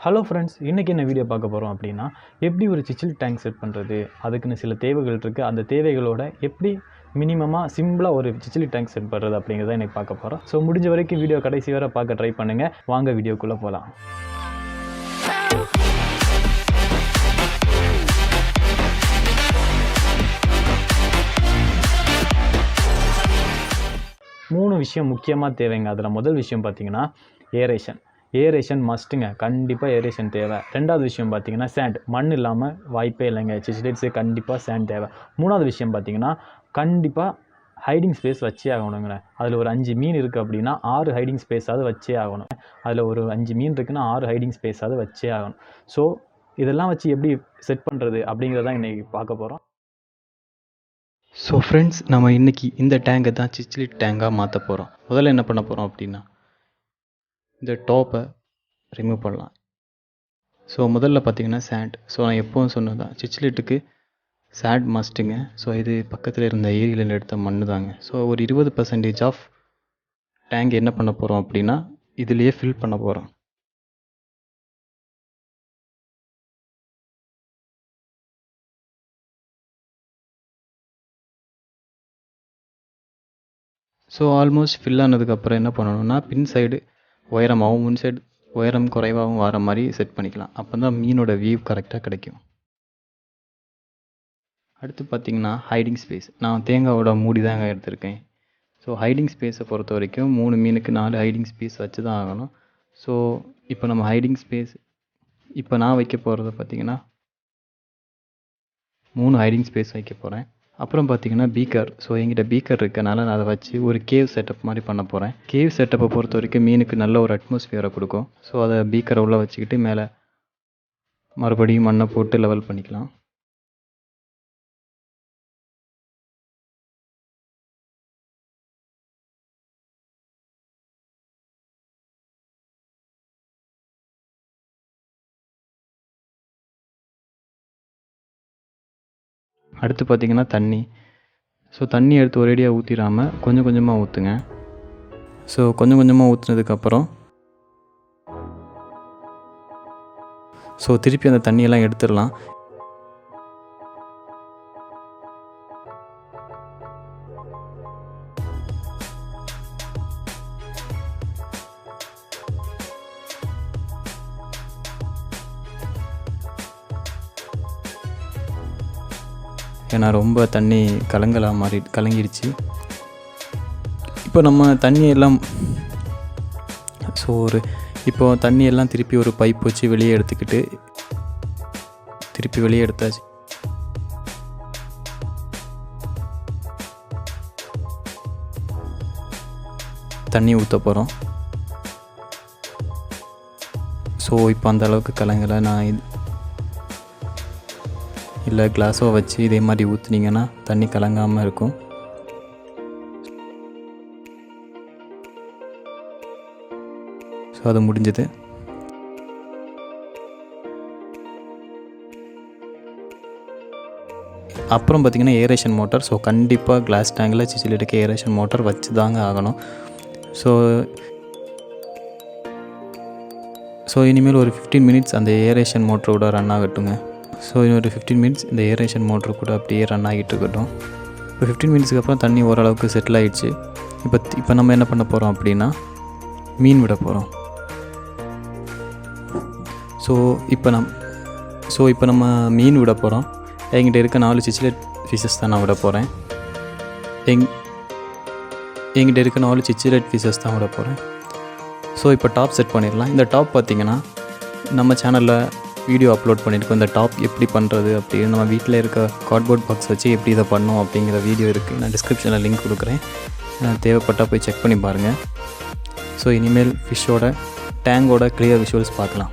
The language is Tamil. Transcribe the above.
ஹலோ ஃப்ரெண்ட்ஸ் இன்றைக்கி என்ன வீடியோ பார்க்க போகிறோம் அப்படின்னா எப்படி ஒரு சிச்சில் டேங்க் செட் பண்ணுறது அதுக்குன்னு சில தேவைகள் இருக்குது அந்த தேவைகளோட எப்படி மினிமமாக சிம்பிளாக ஒரு சிச்சிலி டேங்க் செட் பண்ணுறது அப்படிங்கிறத எனக்கு பார்க்க போகிறோம் ஸோ முடிஞ்ச வரைக்கும் வீடியோ கடைசி வரை பார்க்க ட்ரை பண்ணுங்கள் வாங்க வீடியோக்குள்ளே போகலாம் மூணு விஷயம் முக்கியமாக தேவைங்க. அதில் முதல் விஷயம் பார்த்தீங்கன்னா ஏரேஷன் ஏரேஷன் மஸ்ட்டுங்க கண்டிப்பாக ஏரேஷன் தேவை. ரெண்டாவது விஷயம் பார்த்தீங்கன்னா சேண்ட் மண் இல்லாமல் வாய்ப்பே இல்லைங்க. சிச்சிலேட்ஸு கண்டிப்பாக சேண்ட் தேவை. மூணாவது விஷயம் பார்த்தீங்கன்னா கண்டிப்பாக ஹைடிங் ஸ்பேஸ் வச்சே ஆகணுங்க. அதில் ஒரு அஞ்சு மீன் இருக்குது அப்படின்னா ஆறு ஹைடிங் ஸ்பேஸாவது வச்சே ஆகணும். அதில் ஒரு அஞ்சு மீன் இருக்குன்னா ஆறு ஹைடிங் ஸ்பேஸாவது வச்சே ஆகணும். ஸோ இதெல்லாம் வச்சு எப்படி செட் பண்ணுறது அப்படிங்கிறதான் இன்றைக்கி பார்க்க போகிறோம் ஸோ ஃப்ரெண்ட்ஸ் நம்ம இன்றைக்கி இந்த டேங்கை தான் சிச்சிலிட் டேங்காக மாற்ற போகிறோம் முதல்ல என்ன பண்ண போகிறோம் அப்படின்னா இந்த டாப்பை ரிமூவ் பண்ணலாம். ஸோ முதல்ல பார்த்தீங்கன்னா சேண்ட் ஸோ நான் எப்போவும் சொன்னது தான் சிச்சிலிட்டுக்கு சேண்ட் மஸ்ட்டுங்க ஸோ இது பக்கத்தில் இருந்த ஏரியில் எடுத்த மண்ணு தாங்க ஸோ ஒரு இருபது பர்சன்டேஜ் ஆஃப் டேங்க் என்ன பண்ண போகிறோம் அப்படின்னா இதுலேயே ஃபில் பண்ண போகிறோம் ஸோ ஆல்மோஸ்ட் ஃபில் ஆனதுக்கப்புறம் என்ன பண்ணணும்னா பின் சைடு உயரமாகவும் முன் சைடு உயரம் குறைவாகவும் வர மாதிரி செட் பண்ணிக்கலாம். அப்போ தான் மீனோட வியூ கரெக்டாக கிடைக்கும். அடுத்து பார்த்திங்கன்னா ஹைடிங் ஸ்பேஸ் நான் தேங்காவோட மூடி தாங்க எடுத்திருக்கேன். ஸோ ஹைடிங் ஸ்பேஸை பொறுத்த வரைக்கும் மூணு மீனுக்கு நாலு ஹைடிங் ஸ்பேஸ் வச்சு தான் ஆகணும். ஸோ இப்போ நம்ம ஹைடிங் ஸ்பேஸ் இப்போ நான் வைக்க போகிறது பார்த்தீங்கன்னா மூணு ஹைடிங் ஸ்பேஸ் வைக்க போகிறேன் அப்புறம் பார்த்தீங்கன்னா பீக்கர் ஸோ என்கிட்ட பீக்கர் இருக்கனால நான் அதை வச்சு ஒரு கேவ் செட்டப் மாதிரி பண்ண போகிறேன் கேவ் செட்டப்பை பொறுத்த வரைக்கும் மீனுக்கு நல்ல ஒரு அட்மாஸ்பியரை கொடுக்கும். ஸோ அதை பீக்கரை உள்ளே வச்சுக்கிட்டு மேலே மறுபடியும் மண்ணை போட்டு லெவல் பண்ணிக்கலாம். அடுத்து பார்த்தீங்கன்னா தண்ணி. ஸோ தண்ணி எடுத்து ஒரேடியாக ஊற்றிடாமல் கொஞ்சம் கொஞ்சமாக ஊற்றுங்க ஸோ கொஞ்சம் கொஞ்சமாக ஊற்றுனதுக்கப்புறம் ஸோ திருப்பி அந்த தண்ணியெல்லாம் எடுத்துடலாம். ஏன்னா ரொம்ப தண்ணி கலங்கலாக மாறி கலங்கிடுச்சு. இப்போ நம்ம தண்ணி எல்லாம் ஸோ ஒரு இப்போ தண்ணி எல்லாம் திருப்பி ஒரு பைப் வச்சு வெளியே எடுத்துக்கிட்டு திருப்பி வெளியே எடுத்தாச்சு. தண்ணி ஊற்ற போகிறோம் ஸோ இப்போ அந்த அளவுக்கு கலங்கலை. நான் இல்லை கிளாஸோ வச்சு இதே மாதிரி ஊற்றுனீங்கன்னா தண்ணி கலங்காமல் இருக்கும். ஸோ அது முடிஞ்சது. அப்புறம் பார்த்திங்கன்னா ஏரேஷன் மோட்டார் ஸோ கண்டிப்பாக கிளாஸ் டேங்கில் சிசிலிட்டுக்கு ஏரேஷன் மோட்டார் வச்சு தாங்க ஆகணும். ஸோ ஸோ இனிமேல் ஒரு ஃபிஃப்டீன் மினிட்ஸ் அந்த ஏரேஷன் மோட்டரோட ரன் ஆகட்டுங்க. ஸோ இன்னொரு ஃபிஃப்டீன் மினிட்ஸ் இந்த ஏரேஷன் மோட்ரு கூட அப்படியே ரன் ஆகிட்டு இருக்கட்டும். இப்போ ஃபிஃப்டீன் மினிட்ஸ்க்கு அப்புறம் தண்ணி ஓரளவுக்கு செட்டில் ஆகிடுச்சு இப்போ இப்போ நம்ம என்ன பண்ண போகிறோம் அப்படின்னா மீன் விட போகிறோம் ஸோ இப்போ நம் ஸோ இப்போ நம்ம மீன் விட போகிறோம் எங்கிட்ட இருக்க நாலு சிச்சிலேட் ஃபிஷஸ் தான் நான் விட போகிறேன் எங் எங்கிட்ட இருக்க நாலு சிச்சிலேட் ஃபிஷஸ் தான் விட போகிறேன் ஸோ இப்போ டாப் செட் பண்ணிடலாம். இந்த டாப் பார்த்திங்கன்னா நம்ம சேனலில் வீடியோ அப்லோட் பண்ணியிருக்கோம் இந்த டாப் எப்படி பண்ணுறது அப்படின்னு நம்ம வீட்டில் இருக்க கார்ட்போர்ட் பாக்ஸ் வச்சு எப்படி இதை பண்ணோம் அப்படிங்கிற வீடியோ இருக்குது நான் டிஸ்கிரிப்ஷனில் லிங்க் கொடுக்குறேன். தேவைப்பட்டால் போய் செக் பண்ணி பாருங்கள் ஸோ இனிமேல் ஃபிஷ்ஷோட டேங்கோட கிளியர் விஷுவல்ஸ் பார்க்கலாம்.